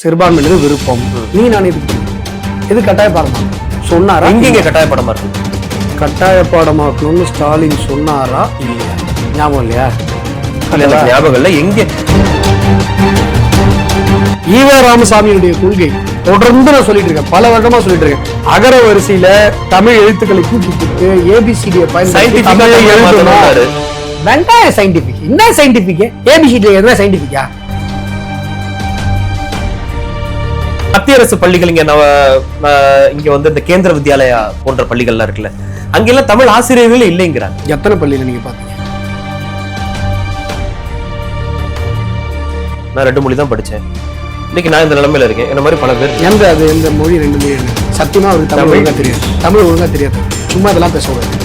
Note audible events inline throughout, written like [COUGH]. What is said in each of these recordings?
சிறுபான்மையினது விருப்பம். நீ நான் இது இது கட்டாய பாடமா சொன்னாரா எங்கெங்க கட்டாயப்படமா இருக்கு? கட்டாய பாடமாக்கணும்னு ஸ்டாலின் சொன்னாரா? இல்லையா ஞாபகம் இல்லையா? ஞாபகம் இல்ல. எங்க? ஈவ ராமசாமியுடைய கொள்கை. தொடர்ந்து நான் சொல்லிட்டு இருக்கேன். பல வருடமா சொல்லிட்டு இருக்கேன். அகர வரிசையில தமிழ் எழுத்துக்களை கூப்பிட்டு ஏபிசிடியை பயன்படுத்தி வெங்காய சயின்டிபிக் என்ன சயின்டிபிக் ஏபிசிடி என்ன சயின்டிபிக்கா மத்திய அரசு பள்ளிகள் இங்க இங்க வந்து இந்த கேந்திர வித்யாலயா போன்ற பள்ளிகள்லாம் இருக்குல்ல. அங்கெல்லாம் தமிழ் ஆசிரியர்களே இல்லைங்கிறாங்க. எத்தனை பள்ளியில நீங்க பாத்தீங்க? நான் ரெண்டு மொழி தான் படிச்சேன். இன்னைக்கு நான் இந்த நிலைமையில இருக்கேன். என்ன மாதிரி பல பேர் எந்த அது எந்த மொழி ரெண்டு மொழி? சத்தியமா அவருக்கு தமிழ் தமிழ். ஒழுங்கா தெரியாது. தமிழ் ஒழுங்கா தெரியாது. சும்மா இதெல்லாம் பேசக்கூடாது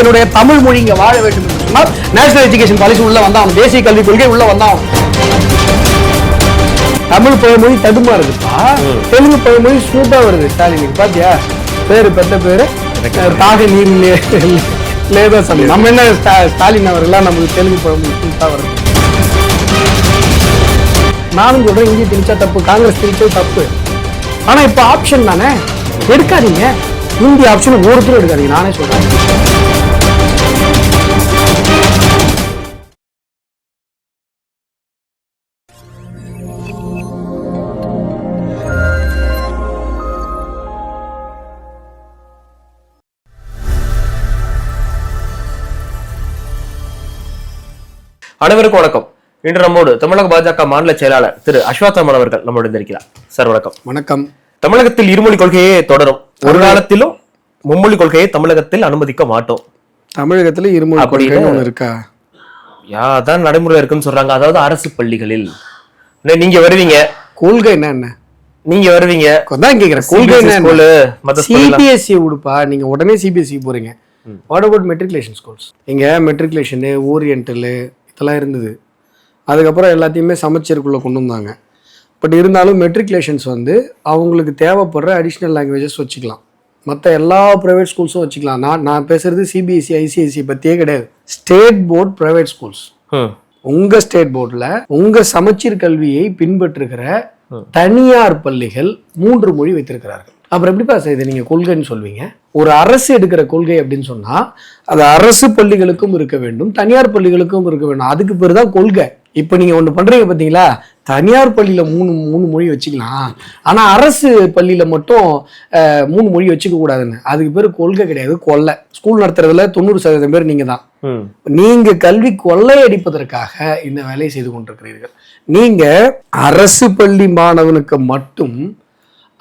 என்னுடைய தமிழ் மொழி இங்க வாழ வேண்டும் என்று சொன்னால் நேஷனல் எஜுகேஷன் பாலிசி உள்ள வந்தான். தேசிய கல்விக் கொள்கை உள்ள வந்தான். தமிழ் பழமொழி இருக்குப்பா. தெலுங்கு பழமொழி சூப்பரா வருது ஸ்டாலினுக்கு பாத்தியா? பேரு பெற்ற பேரு? தாக நீர் லேதா சமி நம்ம என்ன ஸ்டா- ஸ்டாலின் அவர்கள்லாம் நமக்கு தெலுங்கு பழமொழி சூப்பரா வருது. நானும் சொல்றேன் இந்திய திணிச்சா தப்பு காங்கிரஸ் திணிச்சது தப்பு. ஆனா இப்ப ஆப்ஷன் தானே? எடுக்காதீங்க. இந்திய ஆப்ஷன் ஒருத்தரும் எடுக்காதீங்க நானே சொல்றேன். அனைவருக்கும் வணக்கம். இன்று நம்மோடு தமிழக பாஜக மாநில செயலாளர் திரு அஸ்வத்தாமன் அவர்கள் நம்மோடு இருக்கிறார் சார் வணக்கம். வணக்கம். தமிழகத்தில் இருமொழி கொள்கையே தொடரும். ஒரு காலத்திலும் மும்மொழி கொள்கையை தமிழகத்தில் அனுமதிக்க மாட்டோம். தமிழகத்துல இருமொழி ஒண்ணு இருக்கா? யா அதான் நடைமுறையில் இருக்குன்னு சொல்றாங்க. அதாவது அரசு பள்ளிகளில். நீங்க வருவீங்க. கொள்கை என்ன என்ன? நீங்க வருவீங்க. அதான் கேக்குறேன். கொள்கை என்ன சிபிஎஸ்சி உடுப்பா? நீங்க உடனே சிபிஎஸ்சி போறீங்க. வாட் அபவுட் மெட்ரிகுலேஷன் ஸ்கூல்ஸ் இங்க மெட்ரிகுலேஷனு ஓரியன்டலு இதெல்லாம் இருந்தது. அதுக்கப்புறம் எல்லாத்தையுமே சமச்சீருக்குள்ள கொண்டு வந்தாங்க. பட் இருந்தாலும் மெட்ரிகுலேஷன்ஸ் வந்து அவங்களுக்கு தேவைப்படுற அடிஷ்னல் லாங்குவேஜஸ் வச்சுக்கலாம். மற்ற எல்லா ப்ரைவேட் ஸ்கூல்ஸும் வச்சுக்கலாம். நான் நான் பேசுறது E, சிபிஎஸ்சி ஐசிஐசி பத்தியே கிடையாது. ஸ்டேட் போர்ட் ப்ரைவேட் ஸ்கூல்ஸ் ம் உங்க ஸ்டேட் போர்டுல உங்க சமச்சீர் கல்வியை பின்பற்றுகிற தனியார் பள்ளிகள் மூன்று மொழி வைத்திருக்கிறார்கள். அப்புறம் எப்படிப்பா சார் இதை நீங்க கொள்கைன்னு சொல்வீங்க? ஒரு அரசு எடுக்கிற கொள்கை அப்படின்னு சொன்னா அது அரசு பள்ளிகளுக்கும் இருக்க வேண்டும் தனியார் பள்ளிகளுக்கும் இருக்க வேண்டும். அதுக்கு பேர் தான் கொள்கை. இப்போ நீங்க ஒண்ணு பண்றீங்க பாத்தீங்களா? தனியார் பள்ளியில மூணு மூணு மொழி வச்சுக்கலாம். ஆனா அரசு பள்ளியில மட்டும் மூணு மொழி வச்சுக்க கூடாதுன்னு. அதுக்கு பேர் கொள்கை கிடையாது கொள்ளை. ஸ்கூல் நடத்துறதுல தொண்ணூறு சதவீதம் பேர் நீங்க தான். ம். நீங்க கல்வி கொள்ளையடிப்பதற்காக இந்த வேலையை செய்து கொண்டிருக்கிறீர்கள். நீங்க அரசு பள்ளி மாணவனுக்கு மட்டும்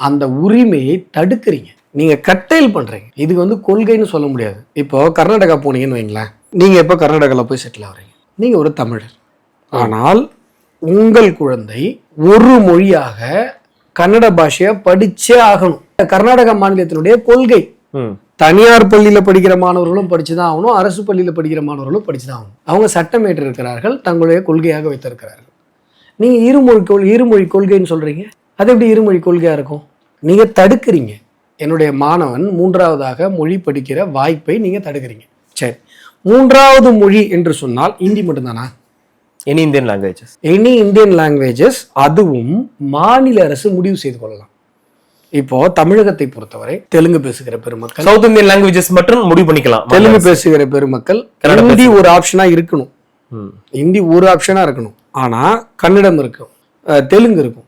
அந்த உரிமையை தடுக்கிறீங்க. நீங்க கட்டைல் பண்றீங்க. இதுக்கு வந்து கொள்கைன்னு சொல்ல முடியாது. இப்போ கர்நாடகா போனீங்கன்னு வைங்களேன். நீங்க எப்போ கர்நாடகாவில் போய் செட்டில் ஆகுறீங்க நீங்க ஒரு தமிழர். ஆனால் உங்கள் குழந்தை ஒரு மொழியாக கன்னட பாஷையை படிச்சே ஆகணும். கர்நாடகா மாநிலத்தினுடைய கொள்கை. தனியார் பள்ளியில படிக்கிற மாணவர்களும் படிச்சுதான் ஆகணும். அரசு பள்ளியில படிக்கிற மாணவர்களும் படிச்சுதான் ஆகணும். அவங்க சட்டம் ஏற்றிருக்கிறார்கள். தங்களுடைய கொள்கையாக வைத்திருக்கிறார்கள். நீங்க இருமொழி கொள் இருமொழி கொள்கைன்னு சொல்றீங்க? அது எப்படி இருமொழி கொள்கையா இருக்கும்? நீங்க தடுக்கிறீங்க. என்னுடைய மாணவன் மூன்றாவதாக மொழி படிக்கிற வாய்ப்பை நீங்க தடுக்கிறீங்க. சரி. மூன்றாவது மொழி என்று சொன்னால் இந்தி மட்டும்தானா? Any Indian languages any Indian languages அதுவும் மாநில அரசு முடிவு செய்து கொள்ளலாம். இப்போ தமிழகத்தை பொறுத்தவரை தெலுங்கு பேசுகிற பெருமக்கள் சவுத் இந்தியன் லாங்குவேஜஸ் மட்டும் முடிவு பண்ணிக்கலாம். தெலுங்கு பேசுகிற பெருமக்கள் ஹிந்தி ஒரு ஆப்ஷனா இருக்கணும். ம். ஹிந்தி ஒரு ஆப்ஷனா இருக்கணும். ஆனா கன்னடம் இருக்கும். தெலுங்கு இருக்கும்.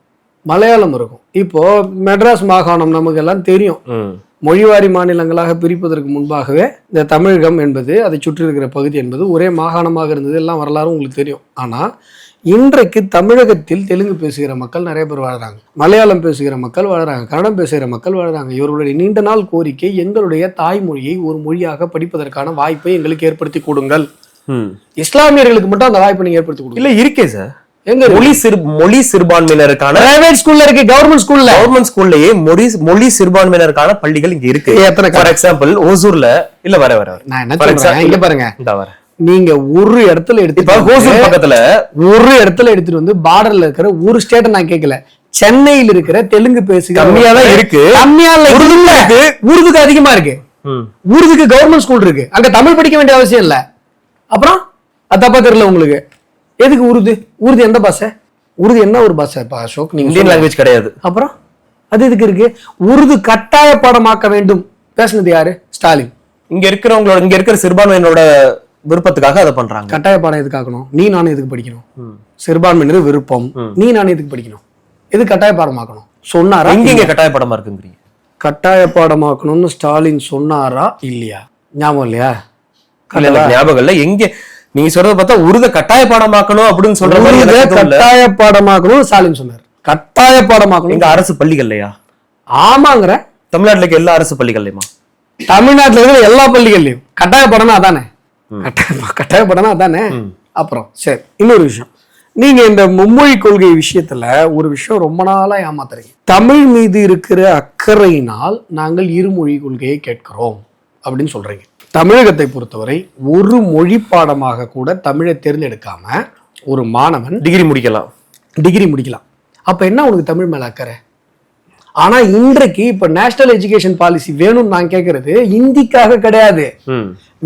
மலையாளம் இருக்கும். இப்போ மெட்ராஸ் மாகாணம் நமக்கு எல்லாம் தெரியும் மொழிவாரி மாநிலங்களாக பிரிப்பதற்கு முன்பாகவே இந்த தமிழகம் என்பது அதை சுற்றி இருக்கிற பகுதி என்பது ஒரே மாகாணமாக இருந்தது. எல்லாம் வரலாறும் உங்களுக்கு தெரியும். ஆனா இன்றைக்கு தமிழகத்தில் தெலுங்கு பேசுகிற மக்கள் நிறைய பேர் வாழ்றாங்க. மலையாளம் பேசுகிற மக்கள் வாழ்றாங்க. கன்னடம் பேசுகிற மக்கள் வாழ்றாங்க. இவர்களுடைய நீண்ட நாள் கோரிக்கை எங்களுடைய தாய்மொழியை ஒரு மொழியாக படிப்பதற்கான வாய்ப்பை எங்களுக்கு ஏற்படுத்தி கொடுங்கள். இஸ்லாமியர்களுக்கு மட்டும் அந்த வாய்ப்பை நீங்க ஏற்படுத்தி கொடுங்க. இல்ல இருக்கே சார். எங்க மொழி சிறு மொழி சிறுபான்மையினருக்கான பிரைவேட் ஸ்கூல்ல இருக்கு கவர்மெண்ட் ஸ்கூல்ல கவர்மெண்ட் ஸ்கூல்லயே மொழி மொழி சிறுபான்மையினருக்கான பள்ளிகள் இங்க இருக்கு. எத்தனை ஃபார் எக்ஸாம்பிள் ஓசூர்ல இல்ல வர வர. நான் என்ன சொல்றேன்? இங்க பாருங்க. இந்த வர. நீங்க ஒரு இடத்துல எடுத்து ஓசூர் பக்கத்துல ஒரு இடத்துல எடுத்துட்டு வந்து பார்டர்ல இருக்கிற ஒரு ஸ்டேட்டை நான் கேட்கல சென்னையில் இருக்கிற தெலுங்கு பேசுகிற கம்மியா தான் இருக்கு. கம்மியா இல்ல இருக்கு. உருதுக்கு அதிகமா இருக்கு. உருதுக்கு கவர்மெண்ட் ஸ்கூல் இருக்கு. அங்க தமிழ் படிக்க வேண்டிய அவசியம் இல்ல. அப்புறம் அது தப்பா தெரியல உங்களுக்கு. எதுக்கு உருது? உருது எந்த பாஷை? உருது என்ன ஒரு பாஷை? அசோக் நீங்க இந்தியன். லாங்குவேஜ் கிடையாது. அப்புறம்? அது எதுக்கு இருக்கு? உருது கட்டாய பாடமாக்க வேண்டும். பேசுனது யாரு? ஸ்டாலின். இங்க இருக்கிறவங்களோட இங்க இருக்கிற சிறுபான்மையினோட விருப்பத்துக்காக அதை பண்றாங்க. கட்டாய பாடம் எதுக்கு ஆக்கணும்? நீ நானும் எதுக்கு படிக்கணும்? சிறுபான்மையினர் விருப்பம். நீ நானும் எதுக்கு படிக்கணும்? எது கட்டாய பாடமாக்கணும்? சொன்னாரா எங்க இங்க கட்டாய படமா இருக்குங்கிறீங்க கட்டாய பாடமாக்கணும்னு ஸ்டாலின் சொன்னாரா இல்லையா? ஞாபகம் இல்லையா? ஞாபகம் இல்ல. எங்க நீங்க சொல்றத பார்த்தா உருத கட்டாய பாடமாக்கணும் அப்படின்னு சொல்ற. கட்டாய பாடமாக்கணும்னு ஸ்டாலின் சொன்னார். கட்டாய பாடமாக்கணும். எங்க அரசு பள்ளிகள்லையா ஆமாங்கிற. தமிழ்நாட்டுல இருக்க எல்லா அரசு பள்ளிகள்லையுமா தமிழ்நாட்டுல இருக்கிற எல்லா பள்ளிகள்லயும். கட்டாய படம்னா அதானே? கட்டாய கட்டாய படம்னா அதானே? அப்புறம் சரி இன்னொரு விஷயம். நீங்க இந்த மும்மொழி கொள்கை விஷயத்துல ஒரு விஷயம் ரொம்ப நாளா ஏமாத்துறீங்க. தமிழ் மீது இருக்கிற அக்கறையினால் நாங்கள் இருமொழி கொள்கையை கேட்கிறோம் அப்படின்னு சொல்றீங்க. தமிழகத்தை பொறுத்தவரை ஒரு மொழி பாடமாக கூட தமிழை தேர்ந்தெடுக்காம ஒரு மாணவன் டிகிரி முடிக்கலாம். டிகிரி முடிக்கலாம். அப்ப என்ன உனக்கு தமிழ் மேல அக்கறை? ஆனா இன்றைக்கு இப்ப நேஷனல் எஜுகேஷன் பாலிசி வேணும்னு நான் கேக்குறது இந்திக்காக கிடையாது.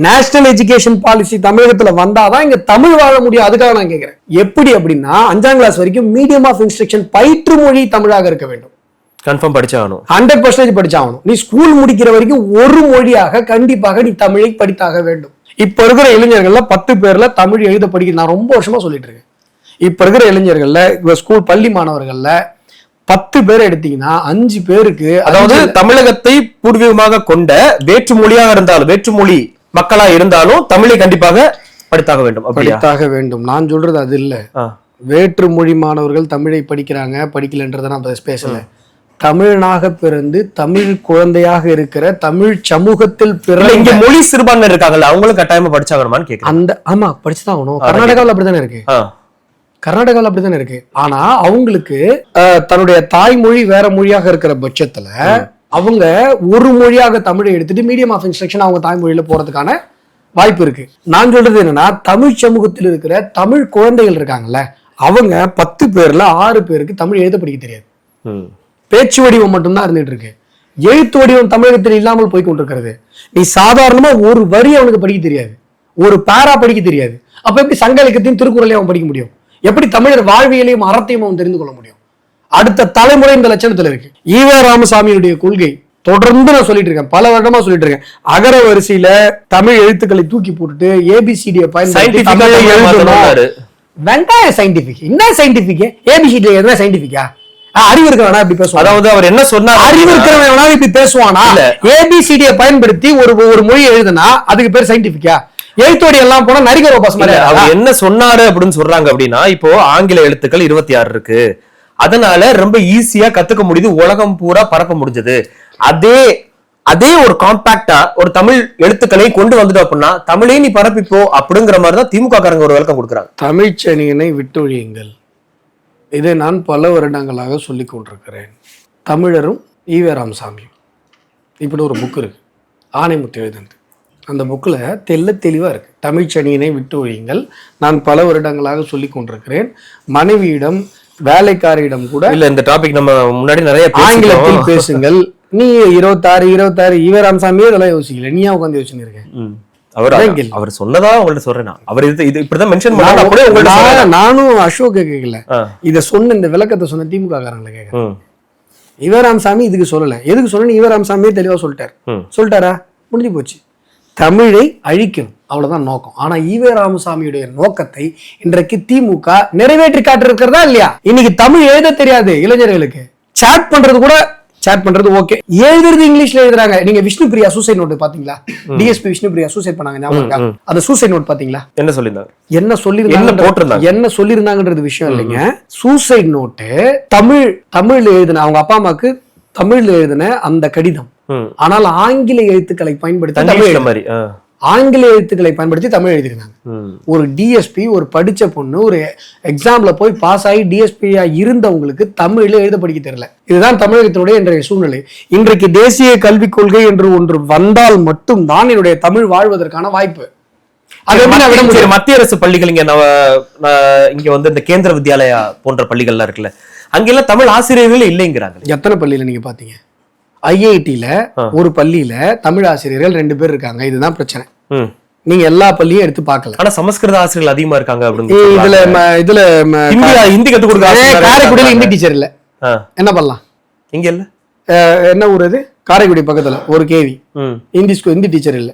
நேஷனல் எஜுகேஷன் பாலிசி தமிழகத்துல வந்தாதான் இங்க தமிழ் வாழ முடியும். அதுக்காக நான் கேக்குறேன். எப்படி அப்படின்னா அஞ்சாம் கிளாஸ் வரைக்கும் மீடியம் ஆஃப் இன்ஸ்ட்ரக்ஷன் பயிற்று மொழி தமிழாக இருக்க வேண்டும். கன்ஃபார்ம் படிச்சாகணும். ஹண்ட்ரட் பர்சன்டேஜ் படிச்சாகணும். நீ ஸ்கூல் முடிக்கிற வரைக்கும் ஒரு மொழியாக கண்டிப்பாக நீ தமிழை படித்தாக வேண்டும். இப்ப இருக்கிற இளைஞர்கள்ல பத்து பேர்ல தமிழ் எழுத படிக்க நான் ரொம்ப வருஷமா சொல்லிட்டு இருக்கேன். இப்ப இருக்கிற இளைஞர்கள்ல ஸ்கூல் பள்ளி மாணவர்கள்ல பத்து பேர் எடுத்தீங்கன்னா அஞ்சு பேருக்கு அதாவது தமிழகத்தை பூர்வீகமாக கொண்ட வேற்று மொழியாக இருந்தாலும் வேற்று மொழி மக்களா இருந்தாலும் தமிழை கண்டிப்பாக படித்தாக வேண்டும். படித்தாக வேண்டும். நான் சொல்றது அது இல்ல. வேற்று மொழி மாணவர்கள் தமிழை படிக்கிறாங்க படிக்கலன்றதை நான் பேசல. தமிழனாக பிறந்து தமிழ் குழந்தையாக இருக்கிற தமிழ் சமூகத்தில் பிறந்த மொழி சிறுபான்மை இருக்காங்கல்ல அவங்களும் கட்டாயமா படிச்சாகணுமான்னு கேக்குறேன். அந்த ஆமா படிச்சுதான் ஆகணும். கர்நாடகாவில் அப்படித்தானே இருக்கு. கர்நாடகாவில் அப்படித்தானே இருக்கு? ஆனா அவங்களுக்கு தன்னுடைய தாய்மொழி வேற மொழியாக இருக்கிற பட்சத்துல அவங்க ஒரு மொழியாக தமிழை எடுத்துட்டு மீடியம் ஆஃப் இன்ஸ்ட்ரக்ஷன் அவங்க தாய்மொழியில போறதுக்கான வாய்ப்பு இருக்கு. நான் சொல்றது என்னன்னா தமிழ் சமூகத்தில் இருக்கிற தமிழ் குழந்தைகள் இருக்காங்கல்ல அவங்க பத்து பேர்ல ஆறு பேருக்கு தமிழ் எழுத படிக்க தெரியாது. பேச்சு வடிவம் மட்டும்தான் இருந்துட்டு இருக்கு. எழுத்து வடிவம் தமிழகத்தில் இல்லாமல் போய் கொண்டிருக்கிறது. நீ சாதாரணமா ஒரு வரி அவனுக்கு படிக்க தெரியாது. ஒரு பேரா படிக்க தெரியாது. அப்ப எப்படி சங்க இலக்கியத்தையும் திருக்குறளையும் அவன் படிக்க முடியும்? எப்படி தமிழர் வாழ்வியலையும் அறத்தையும் அவன் தெரிந்து கொள்ள முடியும்? அடுத்த தலைமுறை இந்த லட்சணத்துல இருக்கு. ஈவ ராமசாமியுடைய கொள்கை தொடர்ந்து நான் சொல்லிட்டு இருக்கேன். பல வருடமா சொல்லிட்டு இருக்கேன். அகர வரிசையில தமிழ் எழுத்துக்களை தூக்கி போட்டுட்டு ஏபிசிடியை பயன்படுத்தி. வெங்காய சயின்டிபிக் என்ன சயின்டிபிக் ஏபிசிடி எதுனா சயின்டிபிக்கா அறிவு இருக்க வேணா இப்படி பேசுவாங்க அதாவது அவர் என்ன சொன்னார் அறிவு இருக்கிறவன் இப்படி பேசுவானா. ஏபிசிடியை பயன்படுத்தி ஒரு ஒரு மொழி எழுதுனா அதுக்கு பேர் சயின்டிபிக்கா எழுத்தோடி எல்லாம் போனா நரிகர் பாஸ் அவர் என்ன சொன்னாரு அப்படின்னு சொல்றாங்க அப்படின்னா இப்போ ஆங்கில எழுத்துக்கள் இருபத்தி ஆறு இருக்கு. அதனால ரொம்ப ஈஸியா கத்துக்க முடியுது உலகம் பூரா பரப்ப முடிஞ்சது. அதே அதே ஒரு காம்பாக்டா ஒரு தமிழ் எழுத்துக்களை கொண்டு வந்துட்டோம் அப்படின்னா தமிழே நீ பரப்பிப்போ அப்படிங்கிற மாதிரி தான் திமுக காரங்க ஒரு விளக்கம் கொடுக்குறாங்க. தமிழ்ச்சனியனை விட்டொழியுங்கள். இதை நான் பல வருடங்களாக சொல்லிக் கொண்டிருக்கிறேன். தமிழரும் ஈவே ராமசாமியும். இப்படி ஒரு புக் இருக்கு. ஆணைமுத்து எழுதுனது. அந்த புக்கில் தெல்ல தெளிவாக இருக்கு. தமிழ்ச்சனியனை விட்டு ஒழியுங்கள். நான் பல வருடங்களாக சொல்லிக் கொண்டிருக்கிறேன். மனைவியிடம் வேலைக்காரியிடம் கூட இல்ல இந்த டாபிக் நம்ம முன்னாடி நிறைய ஆங்கிலத்தில். பேசுங்கள். நீ இருபத்தாறு இருபத்தாறு ஈவே ராமசாமியே இதெல்லாம் யோசிக்கல. நீயா உட்காந்து யோசிச்சுன்னு இருக்கேன். அவர். அவர் சொன்னதா உங்கள்ட்ட சொல்றேன். அவர் இது இது இப்படிதான் மென்ஷன் பண்ணாங்க. நானும் அசோக் கேட்கல. இத சொன்ன இந்த விளக்கத்தை சொன்ன திமுக காரங்களை கேட்க ம். யுவராமசாமி இதுக்கு சொல்லல எதுக்கு சொல்லணும் யுவராமசாமியே தெளிவா சொல்லிட்டார். சொல்லிட்டாரா முடிஞ்சு போச்சு தமிழை அழிக்கணும் அவ்வளவுதான் நோக்கம் ஆனா ஈவே ராமசாமியுடைய நோக்கத்தை இன்றைக்கு திமுக நிறைவேற்றி காட்டிருக்கிறதா இல்லையா இன்னைக்கு தமிழ் எழுத தெரியாது இளைஞர்களுக்கு சாட் பண்றது கூட சாட் பண்றது ஓகே எழுதுறது இங்கிலீஷ்ல எழுதுறாங்க. நீங்க விஷ்ணு பிரியா சூசைட் நோட் பாத்தீங்களா? டிஎஸ்பி விஷ்ணு பிரியா சூசைட் பண்ணாங்க ஞாபகம்? அந்த சூசைட் நோட் பாத்தீங்களா? என்ன சொல்லியிருந்தாங்க? என்ன சொல்லி என்ன சொல்லியிருந்தாங்கன்றது விஷயம் இல்லைங்க. சூசைட் நோட்டு தமிழ் தமிழ்ல எழுதின அவங்க அப்பா அம்மாக்கு தமிழ்ல எழுதின அந்த கடிதம். ஆனால் ஆங்கில எழுத்துக்களை பயன்படுத்தி தமிழ் ஆங்கில எழுத்துக்களை பயன்படுத்தி தமிழ் எழுதிருந்தாங்க. ஒரு டிஎஸ்பி ஒரு படிச்ச பொண்ணு ஒரு எக்ஸாம்ல போய் பாஸ் ஆகி டிஎஸ்பியா இருந்தவங்களுக்கு தமிழ்ல எழுத படிக்க தெரியல. இதுதான் தமிழகத்தினுடைய இன்றைய சூழ்நிலை. இன்றைக்கு தேசிய கல்விக் கொள்கை என்று ஒன்று வந்தால் மட்டும்தான் என்னுடைய தமிழ் வாழ்வதற்கான வாய்ப்பு. மத்திய அரசு பள்ளிகள் இங்க இங்க வந்து இந்த கேந்திர வித்யாலயா போன்ற பள்ளிகள்லாம் இருக்குல்ல. அங்கெல்லாம் தமிழ் ஆசிரியர்கள் இல்லைங்கிறாங்க. எத்தனை பள்ளியில நீங்க பாத்தீங்க ஐஐடியில ஒரு பள்ளியில தமிழ் ஆசிரியர்கள் ரெண்டு பேர் இருக்காங்க. இதுதான் பிரச்சனை. நீங்க எல்லா பள்ளியும் எடுத்து பார்க்கல. ஆனா சமஸ்கிருத ஆசிரியர்கள் அதிகமா இருக்காங்க அப்படின்னு இதுல இதுல ம- ஹிந்தி கத்து கொடுக்க காரைக்குடியில. ஹிந்தி டீச்சர் இல்ல. என்ன பண்ணலாம்? இங்க இல்ல. என்ன ஊர் இது காரைக்குடி பக்கத்துல ஒரு KV. Hindi school Hindi teacher இல்ல.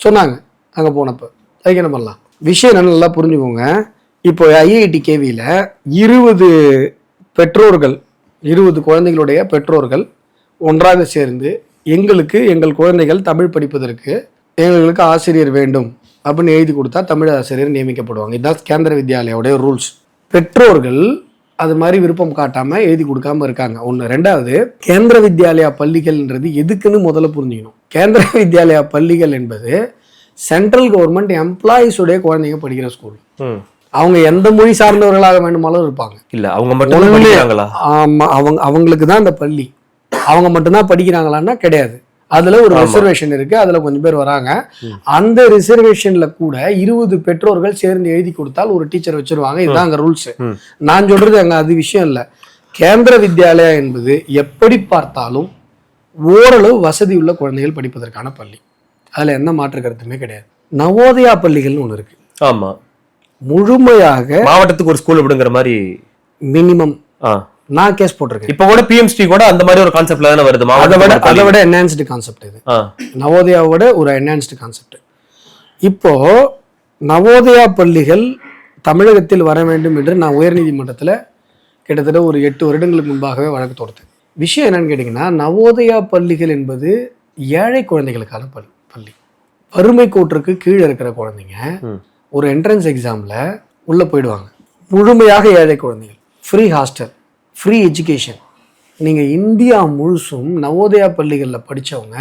சொன்னாங்க அங்க போனப்ப. அதுக்கு என்ன பண்ணலாம்? விஷயம் என்னன்னு நல்லா புரிஞ்சுக்கோங்க. இப்போ ஐஐடி கேவியில் இருபது பெற்றோர்கள் இருபது குழந்தைகளுடைய பெற்றோர்கள் ஒன்றாக சேர்ந்து எங்களுக்கு எங்கள் குழந்தைகள் தமிழ் படிப்பதற்கு எங்களுக்கு ஆசிரியர் வேண்டும் அப்படின்னு எழுதி கொடுத்தா தமிழ் ஆசிரியர் நியமிக்கப்படுவாங்க. இதுதான் கேந்திர வித்யாலயோடைய ரூல்ஸ் பெற்றோர்கள் அது மாதிரி விருப்பம் காட்டாம எழுதி கொடுக்காம இருக்காங்க. ஒன்று ரெண்டாவது கேந்திர வித்யாலயா பள்ளிகள்ன்றது எதுக்குன்னு முதல்ல புரிஞ்சுக்கணும். கேந்திர [LAUGHS] வித்யாலயா பள்ளிகள் என்பது சென்ட்ரல் கவர்மெண்ட் எம்ப்ளாயீஸுடைய குழந்தைங்க படிக்கிற ஸ்கூல் அவங்க எந்த மொழி சார்ந்தவர்களாக வேண்டுமானாலும் இருப்பாங்க. இல்ல அவங்க மட்டும் ஆமா அவங்க அவங்களுக்கு தான் அந்த பள்ளி. அவங்க மட்டும்தான் படிக்கிறாங்களான்னா கிடையாது. அதுல ஒரு ரிசர்வேஷன் இருக்கு. அதுல கொஞ்சம் பேர் வராங்க. அந்த ரிசர்வேஷன்ல கூட இருபது பெற்றோர்கள் சேர்ந்து எழுதி கொடுத்தால் ஒரு டீச்சர் வச்சிருவாங்க. இதுதான் அங்க ரூல்ஸ். நான் சொல்றது அங்க அது விஷயம் இல்ல. கேந்திர வித்யாலயா என்பது எப்படி பார்த்தாலும் ஓரளவு வசதி உள்ள குழந்தைகள் படிப்பதற்கான பள்ளி. அதுல எந்த மாற்று கருத்துமே கிடையாது. நவோதயா பள்ளிகள்னு ஒண்ணு இருக்கு. ஆமா. முழுமையாக மாவட்டத்துக்கு ஒரு ஸ்கூல் விடுங்கிற மாதிரி? மினிமம் நான் கேஸ் போட்டிருக்கேன். இப்ப கூட பிஎம்ஸ்டி கூட அந்த மாதிரி ஒரு கான்செப்ட்ல தானே வருது? அதை விட அதை விட என்ஹான்ஸ்டு கான்செப்ட் இது. நவோதயாவோட ஒரு என்ஹான்ஸ்டு கான்செப்ட் இப்போ நவோதயா பள்ளிகள் தமிழகத்தில் வர வேண்டும் என்று நான் உயர்நீதிமன்றத்தில் கிட்டத்தட்ட ஒரு எட்டு வருடங்களுக்கு முன்பாகவே வழக்கு தொடுத்தேன். விஷயம் என்னன்னு கேட்டிங்கன்னா நவோதயா பள்ளிகள் என்பது ஏழை குழந்தைகளுக்கான பள்ளி பள்ளி. வறுமை கோட்டிற்கு கீழே இருக்கிற குழந்தைங்க. ஒரு என்ட்ரன்ஸ் எக்ஸாமில் உள்ளே போயிடுவாங்க. முழுமையாக ஏழை குழந்தைகள். ஃப்ரீ ஹாஸ்டல் ஃப்ரீ எஜுகேஷன் நீங்கள் இந்தியா முழுசும் நவோதயா பள்ளிகளில் படித்தவங்க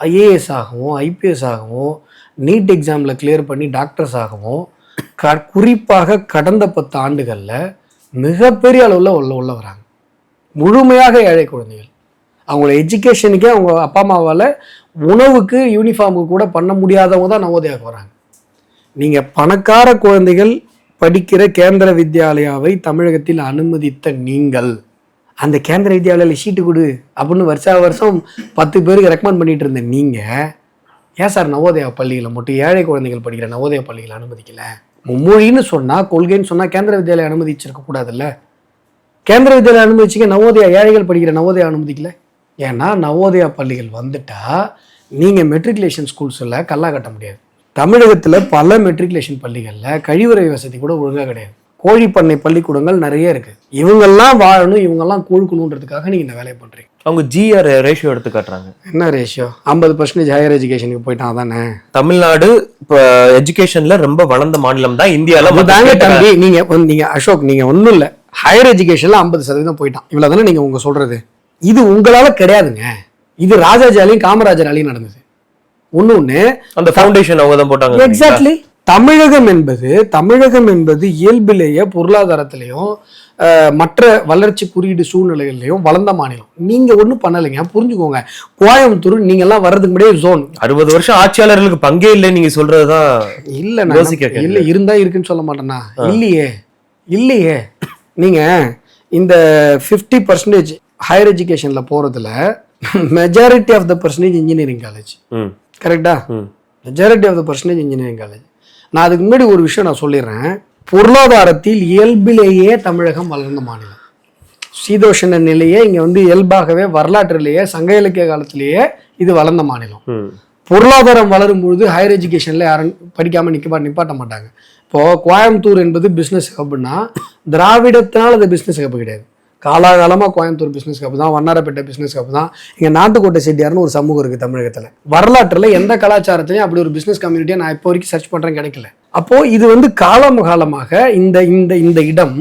ஐஏஎஸ் ஆகவும் ஐபிஎஸ் ஆகவும் நீட் எக்ஸாமில் கிளியர் பண்ணி டாக்டர்ஸ் ஆகவும் க குறிப்பாக கடந்த பத்து ஆண்டுகளில் மிகப்பெரிய அளவில் உள்ள உள்ள வராங்க. முழுமையாக ஏழை குழந்தைகள். அவங்களோட எஜுகேஷனுக்கே அவங்க அப்பா அம்மாவால் உணவுக்கு யூனிஃபார்முக்கு கூட பண்ண முடியாதவங்க தான் நவோதயாவுக்கு வராங்க. நீங்கள் பணக்கார குழந்தைகள் படிக்கிற கேந்திர வித்யாலயாவை தமிழகத்தில் அனுமதித்த நீங்கள். அந்த கேந்திர வித்யாலயாவில் சீட்டு கொடு அப்படின்னு வருஷா வருஷம் பத்து பேருக்கு ரெக்கமெண்ட் பண்ணிட்டு இருந்த நீங்கள் ஏன் சார் நவோதயா பள்ளிகளை மட்டும் ஏழை குழந்தைகள் படிக்கிற நவோதயா பள்ளிகளை அனுமதிக்கல? மும்மொழின்னு சொன்னால் கொள்கைன்னு சொன்னால் கேந்திர வித்யாலயம் அனுமதிச்சிருக்க கூடாதுல்ல? கேந்திர வித்யாலயம் அனுமதிச்சிங்க நவோதயா ஏழைகள் படிக்கிற நவோதயா அனுமதிக்கல? ஏன்னா நவோதயா பள்ளிகள் வந்துட்டா நீங்கள் மெட்ரிகுலேஷன் ஸ்கூல்ஸில் கல்லா கட்ட முடியாது. தமிழகத்தில் பல மெட்ரிகுலேஷன் பள்ளிகளில் கழிவறை வசதி கூட ஒழுங்காக கிடையாது. கோழி பண்ணை பள்ளிக்கூடங்கள் நிறைய இருக்கு. இவங்கெல்லாம் வாழணும் இவங்கெல்லாம் கொழுக்கணுன்றதுக்காக நீங்கள் இந்த வேலையை பண்ணுறீங்க அவங்க ஜிஆர் ரேஷியோ எடுத்து காட்டுறாங்க. என்ன ரேஷியோ ஐம்பது பர்சன்டேஜ் ஹையர் எஜுகேஷனுக்கு போயிட்டான் தானே தமிழ்நாடு இப்ப எஜுகேஷன்ல ரொம்ப வளர்ந்த மாநிலம் தான் இந்தியால மத்த தாங்க தம்பி நீங்க வந்து நீங்க அசோக் நீங்க ஒண்ணும் இல்ல. ஹையர் எஜுகேஷன்ல ஐம்பது சதவீதம் போயிட்டான். இவ்வளவு தானே நீங்க உங்க சொல்றது? இது உங்களால கிடையாதுங்க. இது ராஜாஜாலையும் காமராஜராலையும் நடந்தது. ஒண்ணு ஒண்ணு அந்த ஃபவுண்டேஷன் அவங்க தான் போட்டாங்க எக்ஸாக்ட்லி தமிழகம் என்பது தமிழகம் என்பது இயல்பிலேயே பொருளாதாரத்திலையும் மற்ற வளர்ச்சி குறியீடு சூழ்நிலைகள்லையும் வளர்ந்த மாநிலம். நீங்க ஒண்ணும் பண்ணலைங்க புரிஞ்சுக்கோங்க. கோயம்புத்தூர் நீங்க எல்லாம் வர்றதுக்கு முன்னாடியே ஜோன் அறுபது வருஷம் ஆட்சியாளர்களுக்கு பங்கே இல்லை நீங்க சொல்றதுதான் இல்ல யோசிக்க இல்ல இருந்தா இருக்குன்னு சொல்ல மாட்டேனா இல்லையே இல்லையே. நீங்க இந்த ஃபிஃப்டி பர்சன்டேஜ் ஹையர் எஜுகேஷன்ல போறதுல majority of the percentage engineering college கரெக்டா? Majority of the percentage engineering college நான் அதுக்கு முன்னாடி ஒரு விஷயம் நான் சொல்லிடுறேன். பொருளாதாரத்தில் இயல்பிலேயே தமிழகம் வளர்ந்த மாநிலம். சீதோஷண நிலையே இங்க வந்து இயல்பாகவே வரலாற்றிலேயே சங்க இலக்கிய காலத்திலேயே இது வளர்ந்த மாநிலம். பொருளாதாரம் வளரும் பொழுது ஹையர் எஜுகேஷன்ல யாரும் படிக்காம நிக்க நிப்பாட்ட மாட்டாங்க. இப்போ கோயம்புத்தூர் என்பது பிசினஸ் ஹப்னா திராவிடத்தினால் அது பிசினஸ் ஹப் கிடையாது. காலாகாலமா கோயம்புத்தூர் பிசினஸ் ஹப் தான் வண்ணாரப்பேட்டை பிசினஸ் ஹப் தான். இங்க நாட்டுக்கோட்டை செட்டியார்னு ஒரு சமூகம் இருக்கு தமிழகத்துல. வரலாற்றுல எந்த கலாச்சாரத்திலையும் அப்படி ஒரு பிசினஸ் கம்யூனிட்டியை நான் இப்போ வரைக்கும் சர்ச் பண்றேன் கிடைக்கல. அப்போ இது வந்து காலம் காலமாக இந்த இந்த இந்த இடம்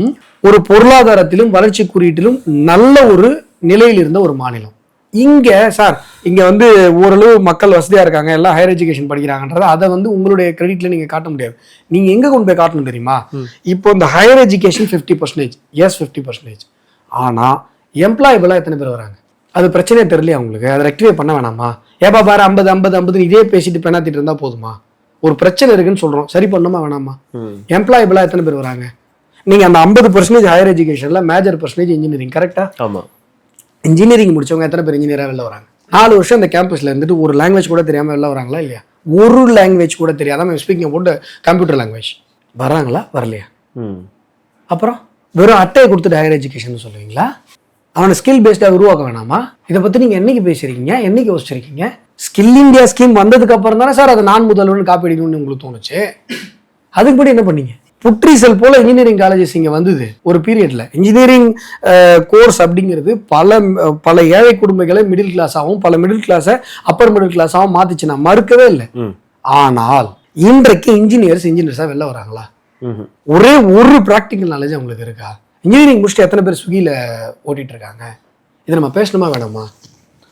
ஒரு பொருளாதாரத்திலும் வளர்ச்சி குறியீட்டிலும் நல்ல ஒரு நிலையில் இருந்த ஒரு மாநிலம். இங்க சார் இங்க வந்து ஓரளவு மக்கள் வசதியா இருக்காங்க எல்லாம் ஹையர் எஜுகேஷன் படிக்கிறாங்கன்றத அதை வந்து உங்களுடைய கிரெடிட்ல நீங்க காட்ட முடியாது. நீங்க எங்க கொண்டு போய் காட்டணும் தெரியுமா? இப்போ இந்த higher education fifty percentage yes fifty percentage ஆனா எம்ப்ளாயபிளா எத்தனை பேர் வராங்க? அது பிரச்சனையே தெரியலையா உங்களுக்கு? அதை ரெக்டிஃபை பண்ண வேணாமா? ஏப்பா பாரு ஐம்பது ஐம்பது ஐம்பது இதே பேசிட்டு பெண்ணாத்திட்டு இருந்தா போதுமா? ஒரு பிரச்சனை இருக்குன்னு சொல்றோம். சரி பண்ணுமா வேணாமா? ம். எம்ப்ளாயபிளா எத்தனை பேர் வராங்க? நீங்க அந்த ஐம்பது பர்சன்டேஜ் ஹையர் எஜுகேஷன்ல மேஜர் பர்சன்டேஜ் இன்ஜினியரிங் கரெக்டா ஆமா. இன்ஜினியரிங் முடிச்சவங்க எத்தனை பேர் இன்ஜினியராக வெளில வராங்க? நாலு வருஷம் இந்த கேம்பஸ்ல இருந்துட்டு ஒரு லாங்குவேஜ் கூட தெரியாம வெளில வராங்களா இல்லையா? ஒரு லாங்குவேஜ் கூட தெரியாத ஸ்பீக்கிங் போட்டு கம்ப்யூட்டர் லாங்குவேஜ் வராங்களா? வரலையா? ம். அப்புறம்? வெறும் அட்டையை கொடுத்துட்டு ஹையர் எஜுகேஷன் சொல்லுவீங்களா அவனை ஸ்கில் பேஸ்டாக உருவாக்க வேணாமா? இதை பற்றி நீங்கள் என்னைக்கு பேசுறீங்க என்னைக்கு யோசிச்சிருக்கீங்க? ஸ்கில் இந்தியா ஸ்கீம் வந்ததுக்கு அப்புறம் தானே சார் அதை நான் முதல்வன் காப்பீடுன்னு உங்களுக்கு தோணுச்சு. அதுக்குபடி என்ன பண்ணீங்க? புட்ரீசல் போல இன்ஜினியரிங் காலேஜஸ் இங்கே வந்தது. ஒரு பீரியட்ல இன்ஜினியரிங் கோர்ஸ் அப்படிங்கிறது பல பல ஏழை குடும்பங்களை மிடில் கிளாஸாகவும் பல மிடில் கிளாஸை அப்பர் மிடில் கிளாஸாகவும் மாத்துச்சு. நான் மறுக்கவே இல்லை. ஆனால் இன்றைக்கு இன்ஜினியர்ஸ் இன்ஜினியர்ஸாக வெளில வராங்களா. ஒரே ஒரு ப்ராக்டிக்கல் நாலேஜ் அவங்களுக்கு இருக்கா? இன்ஜினியரிங் முடிச்சுட்டு எத்தனை பேர் ஸ்விக்கியில் ஓட்டிட்டு இருக்காங்க இதை நம்ம பேசணுமா வேணாமா?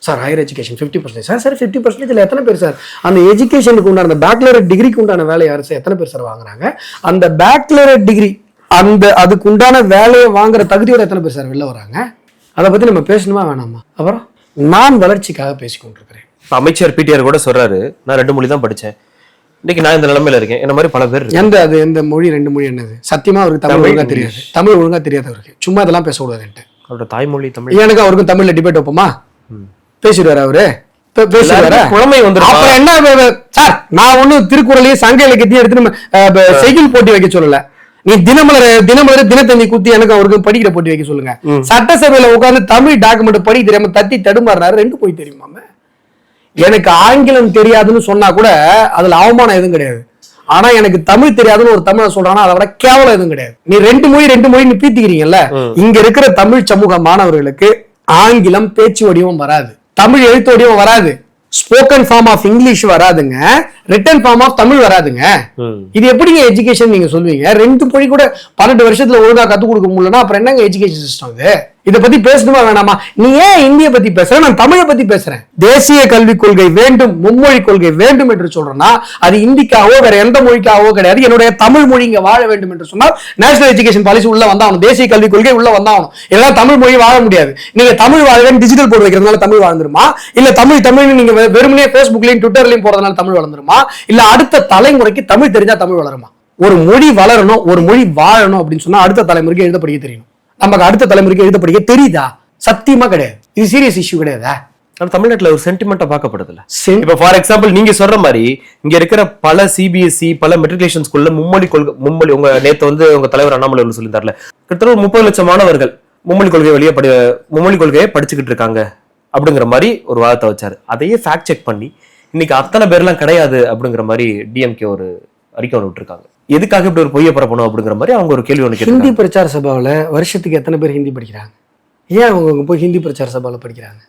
Sir higher education fifty percentage sir sir fifty percentage எத்தனை பேர் சார் அந்த எஜுகேஷனுக்கு உண்டான அந்த பேக்லரேட் டிகிரிக்கு உண்டான வேலை யார் சார் எத்தனை பேர் சார் வாங்குறாங்க? அந்த பேக்லரேட் டிகிரி அந்த அதுக்கு உண்டான வேலையை வாங்குற தகுதியோட எத்தனை பேர் சார் வெளில வராங்க? அதை பற்றி நம்ம பேசணுமா வேணாமா? அப்புறம் நான் வளர்ச்சிக்காக பேசிக்கொண்டிருக்கிறேன். அமைச்சர் பிடிஆர் கூட சொல்றாரு. நான் ரெண்டு மொழி தான் படிச்சேன். இன்னைக்கு நான் இந்த நிலைமையில இருக்கேன். என்ன மாதிரி பல பேர். எந்த அது எந்த மொழி ரெண்டு மொழி என்னது? சத்தியமா அவருக்கு தமிழ் ஒழுங்கா தெரியாது. தமிழ் ஒழுங்கா தெரியாது அவருக்கு. சும்மா இதெல்லாம் பேசக்கூடாதுன்ட்டு அவரோட தாய்மொழி தமிழ். எனக்கு அவருக்கும் தமிழ்ல டிபேட் வைப்போமா? பேசிடுவாரு அவரு? குழமை வந்துருமா? அப்புறம் என்ன சார் நான் ஒண்ணும் திருக்குறளையும் சங்க இலக்கியத்தையும் எடுத்து செய்யுள் போட்டி வைக்க சொல்லல. நீ தினமலர் தினமலர் தினத்தந்தி குத்தி எனக்கு அவருக்கு படிக்கிற போட்டி வைக்க சொல்லுங்க. சட்டசபையில உட்கார்ந்து தமிழ் டாக்குமெண்ட் படி தெரியாம தத்தி தடுமாறினாரு. ரெண்டு போய் தெரியுமாம எனக்கு ஆங்கிலம் தெரியாதுன்னு சொன்னா கூட அதுல அவமானம் எதுவும் கிடையாது. ஆனா எனக்கு தமிழ் தெரியாதுன்னு ஒரு தமிழை சொல்றானா அதை விட கேவலம் எதுவும் கிடையாது. நீ ரெண்டு மொழி ரெண்டு மொழி நீ பீத்திக்கிறீங்கல்ல இங்க இருக்கிற தமிழ் சமூக மாணவர்களுக்கு ஆங்கிலம் பேச்சு வடிவம் வராது. தமிழ் எழுத்து வடிவம் வராது. ஸ்போக்கன் ஃபார்ம் ஆஃப் இங்கிலீஷ் வராதுங்க. ரிட்டன் ஃபார்ம் ஆஃப் தமிழ் வராதுங்க. இது எப்படிங்க எஜுகேஷன் நீங்க சொல்லுவீங்க? ரெண்டு மொழி கூட பன்னெண்டு வருஷத்துல ஒழுங்கா கத்துக் கொடுக்க முடியலன்னா அப்புறம் என்னங்க எஜுகேஷன் சிஸ்டம் இது இதை பத்தி பேசணுமா வேணாமா? நீ ஏன் இந்திய பத்தி பேசுற? நான் தமிழை பத்தி பேசுறேன். தேசிய கல்விக் கொள்கை வேண்டும் மும்மொழி கொள்கை வேண்டும் என்று சொல்றேன்னா அது இந்திக்காவோ வேற எந்த மொழிக்காவோ கிடையாது. என்னுடைய தமிழ் மொழி இங்க வாழ வேண்டும் என்று சொன்னால் நேஷனல் எஜுகேஷன் பாலிசி உள்ள வந்தாகணும் தேசிய கல்விக் கொள்கை உள்ள வந்தாகணும் இல்லைனா தமிழ் மொழி வாழ முடியாது. நீங்க தமிழ் வாழவேன் டிஜிட்டல் போர்டு வைக்கிறதுனால தமிழ் வாழ்ந்துருமா? இல்ல தமிழ் தமிழ் நீங்க வெறுமனே பேஸ்புக்லயும் ட்விட்டர்லயும் போறதுனால தமிழ் வளர்ந்துருமா? இல்ல அடுத்த தலைமுறைக்கு தமிழ் தெரிஞ்சா தமிழ் வளருமா? ஒரு மொழி வளரணும் ஒரு மொழி வாழணும் அப்படின்னு சொன்னா அடுத்த தலைமுறைக்கு எழுதப்படிக்க தெரியும். தெரியணும் நமக்கு அடுத்த தலைமுறைக்கு எழுத படிக்க தெரியுதா? சத்தியமா கிடையாது. இது சீரியஸ் இஷ்யூ கிடையாதா? ஆனா தமிழ்நாட்டுல ஒரு சென்டிமெண்டா பார்க்கப்படுதுல்ல சென்- இப்ப ஃபார் எக்ஸாம்பிள் நீங்க சொல்ற மாதிரி இங்க இருக்கிற பல சிபிஎஸ்இ பல மெட்ரிகுலேஷன் ஸ்கூல்ல மும்மொழி கொள்கை மும்மொழி உங்க நேத்து வந்து உங்க தலைவர் அண்ணாமலை சொல்லியிருந்தார்ல கிட்டத்தட்ட ஒரு முப்பது லட்சம் மாணவர்கள் மும்மொழி கொள்கை வெளியே படி மும்மொழி கொள்கையை படிச்சுக்கிட்டு இருக்காங்க அப்படிங்கிற மாதிரி ஒரு வாதத்தை வச்சாரு. அதையே ஃபேக்ட் செக் பண்ணி இன்னைக்கு அத்தனை பேர்லாம் கிடையாது அப்படிங்கிற மாதிரி டிஎம்கே ஒரு அறிக்கை ஒன்று விட்டுருக்காங்க. எதுக்காக இப்படி ஒரு பொய்யை பரப்பணும் அப்படிங்கிற மாதிரி அவங்க ஒரு கேள்வி ஒன்று ஹிந்தி பிரச்சார சபாவில் வருஷத்துக்கு எத்தனை பேர் ஹிந்தி படிக்கிறாங்க? ஏன் அவங்க போய் ஹிந்தி பிரச்சார சபாவில் படிக்கிறாங்க?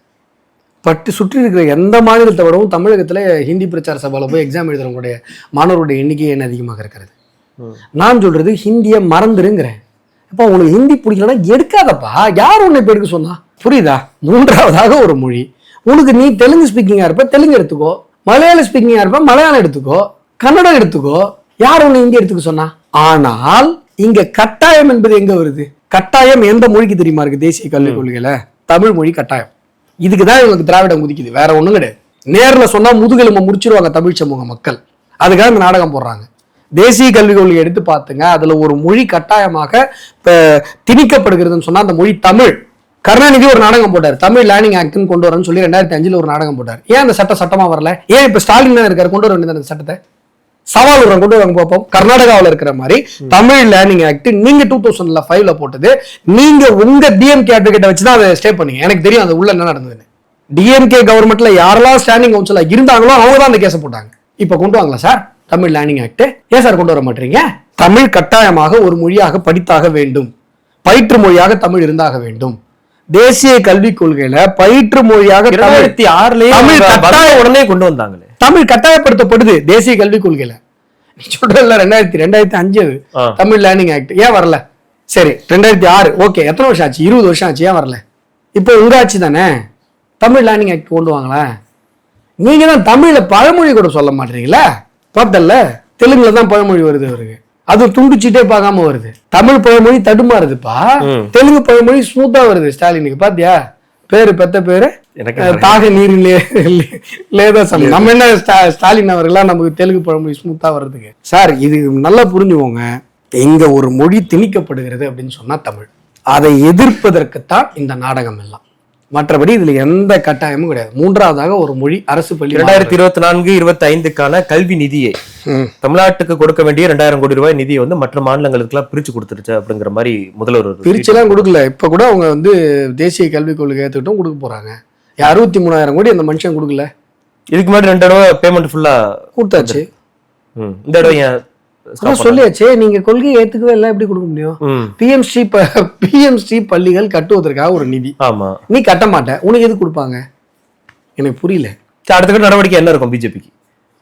பட்டு சுற்றி இருக்கிற எந்த மாநிலத்தை விடவும் தமிழகத்துல ஹிந்தி பிரச்சார சபாவில் போய் எக்ஸாம் எழுதுறவங்களுடைய மாணவருடைய எண்ணிக்கை என்ன அதிகமாக இருக்கிறது. நான் சொல்றது ஹிந்தியை மறந்துருங்கிறேன். அப்போ உங்களுக்கு ஹிந்தி பிடிக்கலன்னா எடுக்காதப்பா. யார் உன்னை இப்போ எடுக்க சொன்னா? புரியுதா? மூன்றாவதாக ஒரு மொழி. உனக்கு நீ தெலுங்கு ஸ்பீக்கிங்கா இருப்ப தெலுங்கு எடுத்துக்கோ. மலையாள ஸ்பீக்கிங்கா இருப்ப மலையாளம் எடுத்துக்கோ. கன்னடம் எடுத்துக்கோ. யார் உன்னை ஹிந்தி எடுத்துக்க சொன்னா? ஆனால் இங்க கட்டாயம் என்பது எங்க வருது? கட்டாயம் எந்த மொழிக்கு தெரியுமா இருக்கு தேசிய கல்விக் கொள்கையில? தமிழ் மொழி கட்டாயம். இதுக்கு தான் இவங்களுக்கு திராவிடம் குதிக்குது. வேற ஒண்ணும் கிடையாது. நேர்ல சொன்னா முதுகெலும்பை முடிச்சிருவாங்க தமிழ் சமூக மக்கள். அதுக்காக இந்த நாடகம் போடுறாங்க. தேசிய கல்விக் கொள்கை எடுத்து பார்த்துங்க. அதுல ஒரு மொழி கட்டாயமாக திணிக்கப்படுகிறதுன்னு சொன்னா அந்த மொழி தமிழ். கருணாநிதி ஒரு நாடகம் போட்டார். தமிழ் லேர்னிங் ஆக்ட்னு கொண்டு வரேன்னு சொல்லி ரெண்டாயிரத்தி அஞ்சுல ஒரு நாடகம் போட்டார். ஏன் அந்த சட்டம் சட்டமா வரல? ஏன் இப்ப ஸ்டாலின் தான் இருக்காரு? கொண்டு வர வேண்டியது அந்த சட்டத்தை? சவால் விடுறோம் கொண்டு வாங்க பார்ப்போம். கர்நாடகாவில் இருக்கிற மாதிரி தமிழ் லேர்னிங் ஆக்ட் நீங்க டூ தௌசண்ட்ல ஃபைவ்ல போட்டது நீங்க உங்க டிஎம்கே அட்வொகேட்டை வச்சு தான் அதை ஸ்டே பண்ணீங்க. எனக்கு தெரியும் அது உள்ள என்ன நடந்ததுன்னு. டிஎம்கே கவர்மெண்ட்ல யாரெல்லாம் ஸ்டாண்டிங் கவுன்சிலா இருந்தாங்களோ அவங்க தான் அந்த கேஸை போட்டாங்க. இப்ப கொண்டு வாங்களா சார் தமிழ் லேர்னிங் ஆக்ட் ஏன் சார் கொண்டு வர மாட்டீங்க? தமிழ் கட்டாயமாக ஒரு மொழியாக படித்தாக வேண்டும். பயிற்று மொழியாக தமிழ் இருந்தாக வேண்டும். தேசிய கல்விக் கொள்கையில பயிற்று மொழியாக இரண்டாயிரத்தி ஆறுலயே தமிழ் கட்டாய- உடனே கொண்டு வந்தாங்களே. தமிழ் கட்டாயப்படுத்தப்படுது தேசிய கல்விக் கொள்கையில. நீ சொல்றல ரெண்டாயிரத்தி ரெண்டாயிரத்தி அஞ்சு அது. தமிழ் லேர்னிங் ஆக்ட் ஏன் வரல? சரி ரெண்டாயிரத்தி ஆறு ஓகே. எத்தனை வருஷம் ஆச்சு? இருபது வருஷம் ஆச்சு ஏன் வரல? இப்போ உங்க ஆட்சி தானே? தமிழ் லேர்னிங் ஆக்ட் கொண்டு வாங்களேன் நீங்க தான் தமிழ்ல பழமொழி கூட சொல்ல மாட்டீங்களா பார்த்தல்ல தெலுங்குல தான் பழமொழி வருது அவருக்கு. அது துண்டுச்சிட்டே பார்க்காம வருது. தமிழ் பழமொழி தடுமாறுதுப்பா. தெலுங்கு பழமொழி ஸ்மூத்தா வருது ஸ்டாலினுக்கு பாத்தியா? பேரு பெத்த பேரு எனக்கு தாக நீரிலே லேதா நம்ம என்ன ஸ்டா- ஸ்டாலின் அவர்களா நமக்கு தெலுங்கு பழமொழி ஸ்மூத்தா வர்றதுக்கு? சார் இது நல்லா புரிஞ்சுக்கோங்க. இங்க ஒரு மொழி திணிக்கப்படுகிறது அப்படின்னு சொன்னா தமிழ். அதை எதிர்ப்பதற்குத்தான் இந்த நாடகம் எல்லாம். மற்றபடி இதுல எந்த கட்டாயமும் கிடையாது. மூன்றாவதாக ஒரு மொழி அரசு பள்ளி இரண்டாயிரத்தி இருபத்தி நான்கு இருபத்தி ஐந்துக்கான கல்வி நிதியை. தமிழ்நாட்டுக்கு கொடுக்க வேண்டிய ரெண்டாயிரம் கோடி ரூபாய் நிதியை வந்து மற்ற மாநிலங்களுக்கு எல்லாம் பிரிச்சு கொடுத்துருச்சு அப்படிங்கிற மாதிரி முதல்வர் ஒரு பிரிச்செல்லாம் கொடுக்கல. இப்ப கூட அவங்க வந்து தேசிய கல்விக் கொள்கை ஏத்துக்கிட்டும் கொடுக்க போறாங்க. அறுபத்தி மூணாயிரம் கோடி அந்த மனுஷன் கொடுக்கல. இதுக்கு முன்னாடி ரெண்டு தடவை பேமெண்ட் ஃபுல்லா கொடுத்தாச்சு. இந்த தடவை சொல்லியாச்சே நீங்க கொள்கையை ஏத்துக்கவே இல்லை எப்படி கொடுக்க முடியும்? ம், பிஎம்ஸ்ரீ பிஎம்ஸ்ரீ பள்ளிகள் கட்டுவதற்காக ஒரு நிதி. ஆமா. நீ கட்ட மாட்ட உனக்கு எது கொடுப்பாங்க? எனக்கு புரியல. அடுத்த கட்ட நடவடிக்கை என்ன இருக்கும் பிஜேபிக்கு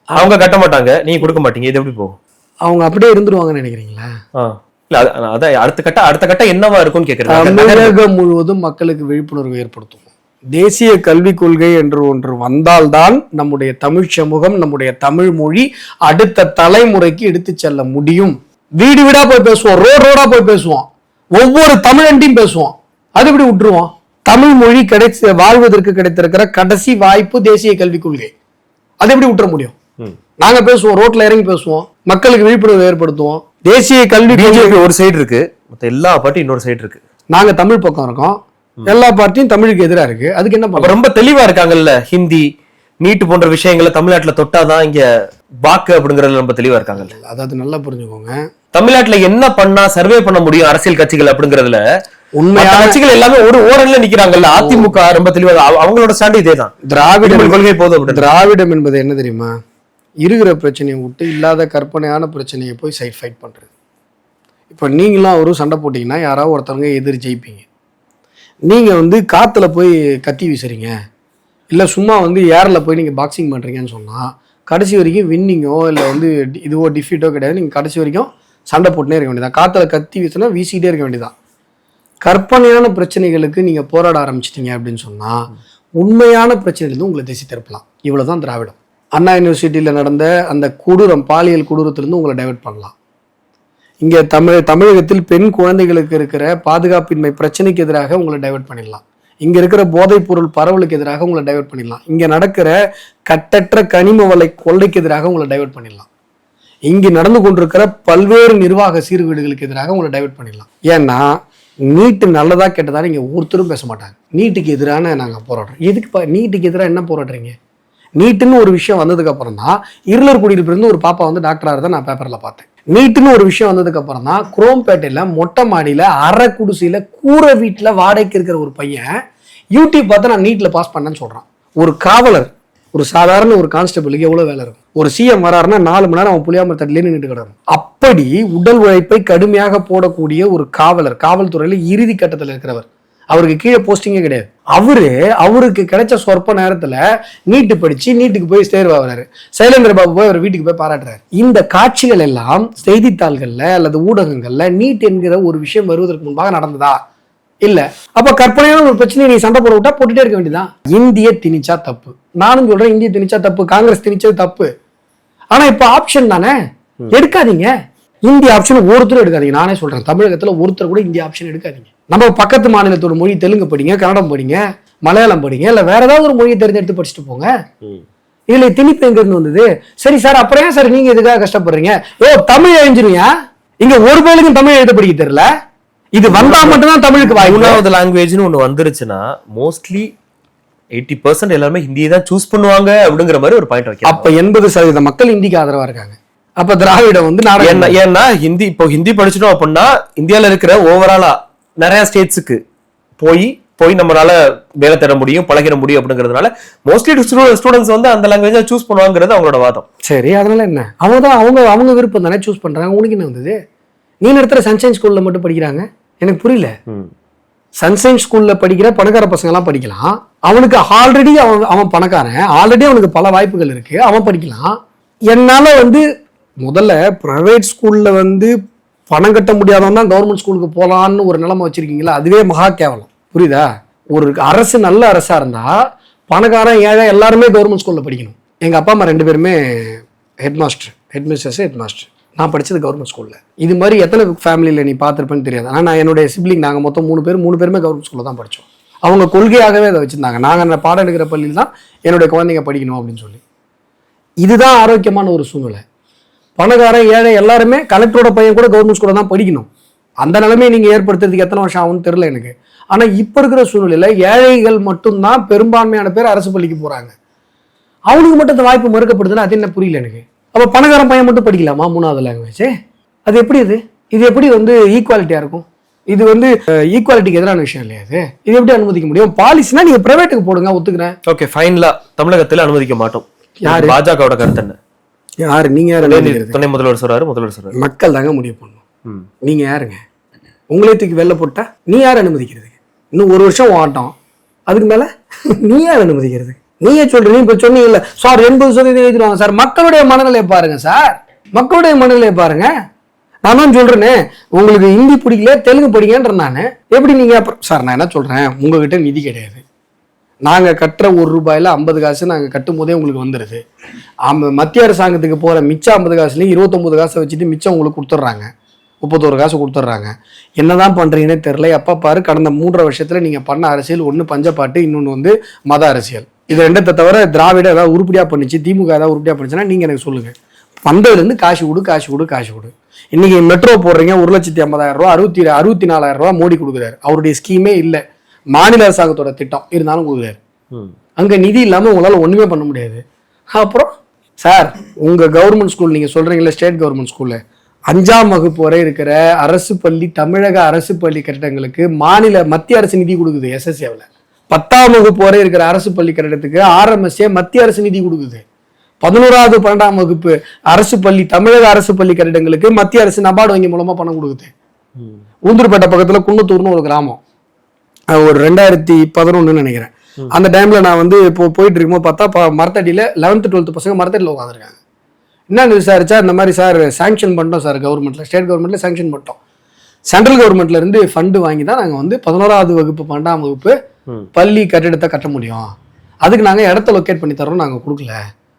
அவங்க கட்ட மாட்டாங்க நீங்க கொடுக்க மாட்டீங்க இது எப்படி போகும்? அவங்க அப்படியே இருந்துருவாங்கன்னு நினைக்கிறீங்களா. இல்ல அது- அதான் அடுத்த கட்ட அடுத்த கட்ட என்னவா இருக்கும்னு கேக்குறேன். தமிழகம் முழுவதும் மக்களுக்கு விழிப்புணர்வு ஏற்படுத்தும். தேசிய கல்விக் கொள்கை என்று ஒன்று வந்தால்தான் நம்முடைய தமிழ் சமூகம் நம்முடைய தமிழ் மொழி அடுத்த தலைமுறைக்கு எடுத்து செல்ல முடியும். வீடு வீடா போய் பேசுவோம் ரோடு ரோடா போய் பேசுவோம். ஒவ்வொரு தமிழன்டையும் பேசுவோம். அது எப்படி விட்டுருவோம்? தமிழ் மொழி கிடைச்ச வாழ்வதற்கு கிடைத்திருக்கிற கடைசி வாய்ப்பு தேசிய கல்விக் கொள்கை. அது எப்படி விட்டுற முடியும். நாங்க பேசுவோம் ரோட்ல இறங்கி பேசுவோம் மக்களுக்கு விழிப்புணர்வு ஏற்படுத்துவோம். தேசிய கல்வி ஒரு சைடு இருக்கு. மத்த எல்லா பார்ட்டியும் இன்னொரு சைடு இருக்கு. நாங்க தமிழ் பக்கம் இருக்கோம். எல்லா பார்ட்டியும் தமிழுக்கு எதிரா இருக்கு. அதுக்கு என்ன ரொம்ப தெளிவா இருக்காங்கல்ல ஹிந்தி நீட் போன்ற விஷயங்களை தமிழ்நாட்டுல தொட்டாதான் இங்க வாக்கு அப்படிங்கறதுல ரொம்ப தெளிவா இருக்காங்கல்ல. அதாவது நல்லா புரிஞ்சுக்கோங்க. தமிழ்நாட்டுல என்ன பண்ணா சர்வே பண்ண முடியும் அரசியல் கட்சிகள் அப்படிங்கறதுல? உண்மையான கட்சிகள் எல்லாமே ஒரு ஓரல்ல நிக்கிறாங்கல்ல அதிமுக ரொம்ப தெளிவா அவ- அவங்களோட ஸ்டாண்ட் இதேதான். திராவிடம் விடுதலை கொள்கை போதும் திராவிடம் என்பது என்ன தெரியுமா? இருக்கிற பிரச்சனையை விட்டு இல்லாத கற்பனையான பிரச்சனையை போய் சைட் ஃபைட் பண்றது. இப்போ நீங்களும் அவரும் சண்டை போட்டீங்கன்னா யாராவது ஒருத்தவங்க எதிர் ஜெயிப்பீங்க. நீங்கள் வந்து காற்றுல போய் கத்தி வீசுறீங்க. இல்லை சும்மா வந்து ஏரில் போய் நீங்கள் பாக்ஸிங் பண்ணுறீங்கன்னு சொன்னால் கடைசி வரைக்கும் வின்னிங்கோ இல்லை வந்து இதுவோ டிஃபீட்டோ கிடையாது. நீங்கள் கடைசி வரைக்கும் சண்டை போட்டுனே இருக்க வேண்டியதான் காற்றுல கத்தி வீசினா வீசிக்கிட்டே இருக்க வேண்டியதான் கற்பனையான பிரச்சனைகளுக்கு நீங்கள் போராட ஆரம்பிச்சிட்டீங்க அப்படின்னு சொன்னால் உண்மையான பிரச்சனையிலிருந்து உங்களை திசை திருப்பலாம். இவ்வளோ தான் திராவிடம். அண்ணா யூனிவர்சிட்டியில் நடந்த அந்த கொடூரம் பாலியல் கொடூரத்திலிருந்து உங்களை டைவெர்ட் பண்ணலாம். இங்கே தமிழ் தமிழகத்தில் பெண் குழந்தைகளுக்கு இருக்கிற பாதுகாப்பின்மை பிரச்சனைக்கு எதிராக உங்களை டைவெர்ட் பண்ணிடலாம். இங்கே இருக்கிற போதைப் பொருள் பரவலுக்கு எதிராக உங்களை டைவெர்ட் பண்ணிடலாம். இங்கே நடக்கிற கட்டற்ற கனிம வலை கொள்ளைக்கு எதிராக உங்களை டைவர்ட் பண்ணிடலாம். இங்கு நடந்து கொண்டிருக்கிற பல்வேறு நிர்வாக சீர்கேடுகளுக்கு எதிராக உங்களை டைவெர்ட் பண்ணிடலாம். ஏன்னா நீட்டு நல்லதா கெட்டதா இங்கே ஒருத்தரும் பேச மாட்டாங்க. நீட்டுக்கு எதிரான நாங்கள் போராடுறோம். எதுக்கு நீட்டுக்கு எதிராக என்ன போராடுறீங்க? நீட்டுன்னு ஒரு விஷயம் வந்ததுக்கப்புறம் தான் இருளர் குடியிருப்பிலிருந்து ஒரு பாப்பா வந்து டாக்டராக தான் நான் பேப்பரில் பார்த்தேன். நீட்டுன்னு ஒரு விஷயம் வந்ததுக்கு அப்புறம் தான் குரோம்பேட்டையில் மொட்டை மாடியில் அரை குடிசையில் கூரை வீட்டில் வாடகைக்கு இருக்கிற ஒரு பையன் யூடியூப் பார்த்து நான் நீட்டில் பாஸ் பண்ணேன்னு சொல்கிறான் ஒரு காவலர் ஒரு சாதாரண ஒரு கான்ஸ்டபிளுக்கு எவ்வளோ வேலை இருக்கும்? ஒரு சிஎம் வராருன்னா நாலு மணி நேரம் அவன் புளியாம தட்டிலே நின்றுட்டு கிடக்கும். அப்படி உடல் உழைப்பை கடுமையாக போடக்கூடிய ஒரு காவலர் காவல்துறையில் இறுதி கட்டத்தில் இருக்கிறவர். அவருக்கு கீழே போஸ்டிங்கே கிடையாது. அவரு அவருக்கு கிடைச்ச சொற்ப நேரத்துல நீட்டு படிச்சு நீட்டுக்கு போய் தேர்வாகிறாரு. சைலேந்திர பாபு போய் அவர் வீட்டுக்கு போய் பாராட்டுறாரு. இந்த காட்சிகள் எல்லாம் செய்தித்தாள்கள்ல அல்லது ஊடகங்கள்ல நீட் என்கிற ஒரு விஷயம் வருவதற்கு முன்பாக நடந்ததா? இல்ல. அப்ப கற்பனையான ஒரு பிரச்சனையை நீ சண்டை போட விட்டா போட்டுட்டே இருக்க வேண்டியதான் இந்திய திணிச்சா தப்பு. நானும் சொல்றேன் இந்திய திணிச்சா தப்பு காங்கிரஸ் திணிச்சது தப்பு. ஆனா இப்ப ஆப்ஷன் தானே? எடுக்காதீங்க. இந்திய ஆப்ஷன் ஒருத்தரும் எடுக்காதீங்க. நானே சொல்றேன் தமிழகத்துல ஒருத்தர் கூட இந்திய ஆப்ஷன் எடுக்காதீங்க. நம்ம பக்கத்து மாநிலத்தோட மொழி தெலுங்கு படிங்க கன்னடம் படிங்க மலையாளம் படிங்க இல்ல வேற ஏதாவது ஒரு மொழியை தெரிஞ்செடுத்து படிச்சுட்டு போங்க. இதுல திணிப்பு எங்க இருந்து வந்தது? சரி சார் அப்புறம் ஏன் சார் நீங்க இதுக்காக கஷ்டப்படுறீங்க? ஓ தமிழ் எழுஞ்சிருவியா இங்க ஒரு பேருக்கும் தமிழ் எழுத படிக்க தெரியல. இது வந்தா மட்டும்தான் தமிழுக்கு வாய்ப்பு. மூணாவது லாங்குவேஜ்னு ஒண்ணு வந்துருச்சுன்னா மோஸ்ட்லி எயிட்டி பர்சன்ட் எல்லாருமே ஹிந்தியை தான் சூஸ் பண்ணுவாங்க அப்படிங்கிற மாதிரி ஒரு பாயிண்ட் வைக்கலாம் அப்ப எண்பது சதவீத மக்கள் இந்திக்கு ஆதரவா இருக்காங்க. அப்ப திராவிடம் வந்து நாடகம். ஏன்னா ஏன்னா ஹிந்தி இப்போ ஹிந்தி படிச்சிட்டோம் அப்படின்னா இந்தியால இருக்கிற ஓவராலா நிறைய ஸ்டேட்ஸுக்கு போய் போய் நம்மளால வேலை தர முடியும் பழகிட முடியும் அப்படிங்கிறதுனால மோஸ்ட்லி ஸ்டூடெண்ட்ஸ் வந்து அந்த லாங்குவேஜை சூஸ் பண்ணுவாங்கிறது அவங்களோட வாதம். சரி அதனால என்ன? அவங்க தான் அவங்க அவங்க விருப்பம் தானே சூஸ் பண்றாங்க? உனக்கு என்ன வந்தது? நீ நடத்துற சன்ஷைன் ஸ்கூல்ல மட்டும் படிக்கிறாங்க? எனக்கு புரியல. சன்ஷைன் ஸ்கூல்ல படிக்கிற பணக்கார பசங்க எல்லாம் படிக்கலாம். அவனுக்கு ஆல்ரெடி அவன் அவன் பணக்காரன். ஆல்ரெடி அவனுக்கு பல வாய்ப்புகள் இருக்கு. அவன் படிக்கலாம். என்னால வந்து முதல்ல பிரைவேட் ஸ்கூல்ல வந்து பணம் கட்ட முடியாதவன் தான் கவர்மெண்ட் ஸ்கூலுக்கு போகலான்னு ஒரு நிலைமை வச்சுருக்கீங்களா? அதுவே மகா கேவலம். புரியுதா? ஒரு அரசு நல்ல அரசாக இருந்தால் பணக்காரன் ஏழை எல்லாருமே கவர்மெண்ட் ஸ்கூலில் படிக்கணும். எங்கள் அப்பா அம்மா ரெண்டு பேருமே head master head mistress head master நான் படித்தது கவர்மெண்ட் ஸ்கூலில் இது மாதிரி எத்தனை ஃபேமிலியில் நீ பார்த்துருப்பேன்னு தெரியாது. ஆனால் நான் என்னுடைய சிப்ளிங் நாங்கள் மொத்தம் மூணு பேர் மூணு பேருமே கவர்மெண்ட் ஸ்கூலில் தான் படித்தோம் அவங்க கொள்கையாகவே அதை வச்சுருந்தாங்க. நாங்கள் அந்த பாடம் எடுக்கிற பள்ளியில் தான் என்னுடைய குழந்தைங்க படிக்கணும் அப்படின்னு சொல்லி. இதுதான் ஆரோக்கியமான ஒரு சூழ்நிலை. பணக்காரன் ஏழை எல்லாருமே கலெக்டரோட பையன் கூட கவர்மெண்ட் ஸ்கூலில் தான் படிக்கணும். அந்த நிலைமையை நீங்கள் ஏற்படுத்துறதுக்கு எத்தனை வருஷம் ஆகும்னு தெரில எனக்கு. ஆனா இப்ப இருக்கிற சூழ்நிலையில ஏழைகள் மட்டும்தான் பெரும்பான்மையான பேர் அரசு பள்ளிக்கு போறாங்க. அவனுக்கு மட்டும் இந்த வாய்ப்பு மறுக்கப்படுதுன்னா அது என்ன புரியல எனக்கு. அப்ப பணக்காரன் பையன் மட்டும் படிக்கலாமா? மூணாவது லாங்குவேஜ் அது எப்படி இது இது எப்படி வந்து ஈக்குவாலிட்டியா இருக்கும்? இது வந்து ஈக்குவாலிட்டிக்கு எதிரான விஷயம் இல்லையா இது? இது எப்படி அனுமதிக்க முடியும்? பாலிசினா நீங்க பிரைவேட்டுக்கு போடுங்க ஒத்துக்கிறேன். ஓகே ஃபைனலா தமிழகத்துல அனுமதிக்க மாட்டோம். யாரு? பாஜகவோட கருத்து என்ன? யாரு? நீங்க யாரு? துணை முதல்வர் சொல்றாரு முதல்வர் சொல்றாரு. மக்கள் தாங்க முடிவு பண்ணணும். நீங்க யாருங்க? உங்களே தூக்கி வெளில போட்டா நீ யார் அனுமதிக்கிறது? இன்னும் ஒரு வருஷம் ஆட்டம். அதுக்கு மேல [LAUGHS] நீ யார் அனுமதிக்கிறது? நீயே சொல்றீங்க இப்ப சொன்னீங்கல்ல சார் எண்பது சதவீதம் எழுதிடுவாங்க. சார் மக்களுடைய மனநிலையை பாருங்க சார். மக்களுடைய மனநிலையை பாருங்க. நான் தான் சொல்றேனே. உங்களுக்கு ஹிந்தி பிடிக்கல தெலுங்கு படிங்கன்றேன் நான். எப்படி நீங்க அப்புறம் சார் நான் என்ன சொல்றேன்? உங்ககிட்ட நிதி கிடையாது. நாங்கள் கட்டுற ஒரு ரூபாயில் ஐம்பது காசு நாங்கள் கட்டும் போதே உங்களுக்கு வந்துடுது மத்திய அரசாங்கத்துக்கு போகிற மிச்சம் ஐம்பது காசுலேயும் இருபத்தொம்பது காசை வச்சுட்டு மிச்சம் உங்களுக்கு கொடுத்துட்றாங்க. முப்பத்தோரு காசு கொடுத்துட்றாங்க. என்னதான் பண்ணுறீங்கன்னே தெரில எப்போ பாரு கடந்த மூன்றரை வருஷத்தில் நீங்கள் பண்ண அரசியல் ஒன்று பஞ்சப்பாட்டு இன்னொன்று வந்து மத அரசியல். இது ரெண்டத்தை தவிர திராவிட ஏதாவது உருப்படியாக பண்ணிச்சு திமுக ஏதாவது உருப்படியாக பண்ணிச்சுன்னா நீங்கள் எனக்கு சொல்லுங்கள் வந்ததுலேருந்து காசு கொடு காசு கொடு காசு கொடு. இன்றைக்கி மெட்ரோ போடுறீங்க ஒரு லட்சத்தி ஐம்பதாயிரம் ரூபா அறுபத்தி அறுபத்தி நாலாயிரம் ரூபா மோடி கொடுக்குறாரு. அவருடைய ஸ்கீமே இல்லை. மாநில அரசாங்கத்தோட திட்டம். இருந்தாலும் கொடுக்குறாரு. அங்க நிதி இல்லாம உங்களால ஒண்ணுமே பண்ண முடியாது. அப்புறம் சார் உங்க கவர்மெண்ட் ஸ்கூல் நீங்க சொல்றீங்களா ஸ்டேட் கவர்மெண்ட் ஸ்கூல்ல அஞ்சாம் வகுப்பு வரை இருக்கிற அரசு பள்ளி தமிழக அரசு பள்ளி கட்டிடங்களுக்கு மாநில மத்திய அரசு நிதி கொடுக்குது எஸ்எஸ்ஏவில் பத்தாம் வகுப்பு வரை இருக்கிற அரசு பள்ளி கட்டிடத்துக்கு ஆர்எம்எஸ்ஏ மத்திய அரசு நிதி கொடுக்குது. பதினோராவது பன்னெண்டாம் வகுப்பு அரசு பள்ளி தமிழக அரசு பள்ளி கட்டிடங்களுக்கு மத்திய அரசு நபார்டு வங்கி மூலமா பணம் கொடுக்குது. ஊந்தூர்பேட்டை பக்கத்துல குன்னத்தூர்னு ஒரு கிராமம். ஒரு ரெண்டாயிரத்தி பதினொன்னு நினைக்கிறேன். அந்த டைம்ல நான் வந்து இப்போ போயிட்டு இருக்கும்போது பார்த்தா மரத்தடியில லெவன்த் டுவெல்த் பசங்க மரத்தடியில் உட்காந்துருக்காங்க என்னன்னு விசாரிச்சா இந்த மாதிரி சார் சாங்ஷன் பண்ணிட்டோம் சார் கவர்மெண்ட்ல ஸ்டேட் கவர்மெண்ட்ல சாங்ஷன் பண்ணிட்டோம். சென்ட்ரல் கவர்மெண்ட்ல இருந்து ஃபண்டு வாங்கி தான் நாங்க வந்து பதினோராவது வகுப்பு பன்னெண்டாம் வகுப்பு. பள்ளி கட்டிடத்தை கட்ட முடியும். அதுக்கு நாங்க இடத்த லொக்கேட் பண்ணி தரோம் நாங்க கொடுக்கல.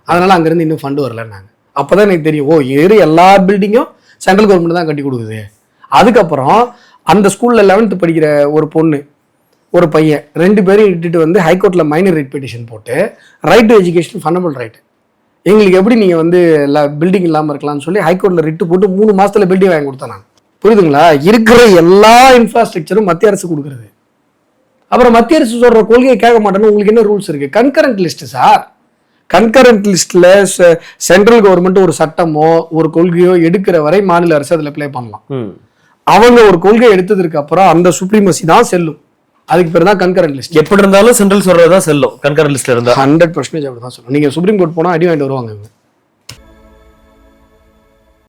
அதனால அங்கிருந்து இன்னும் ஃபண்டு வரல நாங்க. அப்பதான் எனக்கு தெரியும் ஓ ஏறு எல்லா பில்டிங்கும் சென்ட்ரல் கவர்மெண்ட் தான் கட்டி கொடுக்குது. அதுக்கப்புறம் அந்த ஸ்கூல்ல லெவன்த் படிக்கிற ஒரு பொண்ணு ஒரு பையன் ரெண்டு பேரும் இட்டுட்டு வந்து ஹைகோர்ட்ல மைனர் ரைட் பெட்டிஷன் போட்டு right to education fundamental right எங்களுக்கு எப்படி நீங்க வந்து பில்டிங் இல்லாம இருக்கலாம்னு சொல்லி ஹைகோர்ட்ல ரிட்டு போட்டு மூணு மாசத்துல பில்டிங் வாங்கி கொடுத்தேன் நான். புரியுதுங்களா? இருக்கிற எல்லா இன்ஃப்ராஸ்ட்ரக்சரும் மத்திய அரசு கொடுக்குறது. அப்புறம் மத்திய அரசு சொல்ற கொள்கையை கேட்க மாட்டேன்னு உங்களுக்கு என்ன ரூல்ஸ் இருக்கு? கன்கரண்ட் லிஸ்ட் சார் கன்கரண்ட் லிஸ்ட்ல சென்ட்ரல் கவர்மெண்ட் ஒரு சட்டமோ ஒரு கொள்கையோ எடுக்கிற வரை மாநில அரசு அதுல ப்ளே பண்ணலாம். அவங்க ஒரு கொள்கை எடுத்ததுக்கு அப்புறம் அந்த சுப்ரீமசி தான் செல்லும். அதுக்கு பேர் தான் கன்கரண்ட் லிஸ்ட். எப்படி இருந்தாலும் சென்ட்ரல் சொல்றதுதான் செல்லும். கண்கரண்ட் லிஸ்ட்ல இருந்தா. ஹண்ட்ரட் பர்சன்டேஜ் அப்படி தான் சொல்லுவோம். நீங்க சுப்ரீம் கோர்ட் போனா அடி வாங்கிட்டு வருவாங்க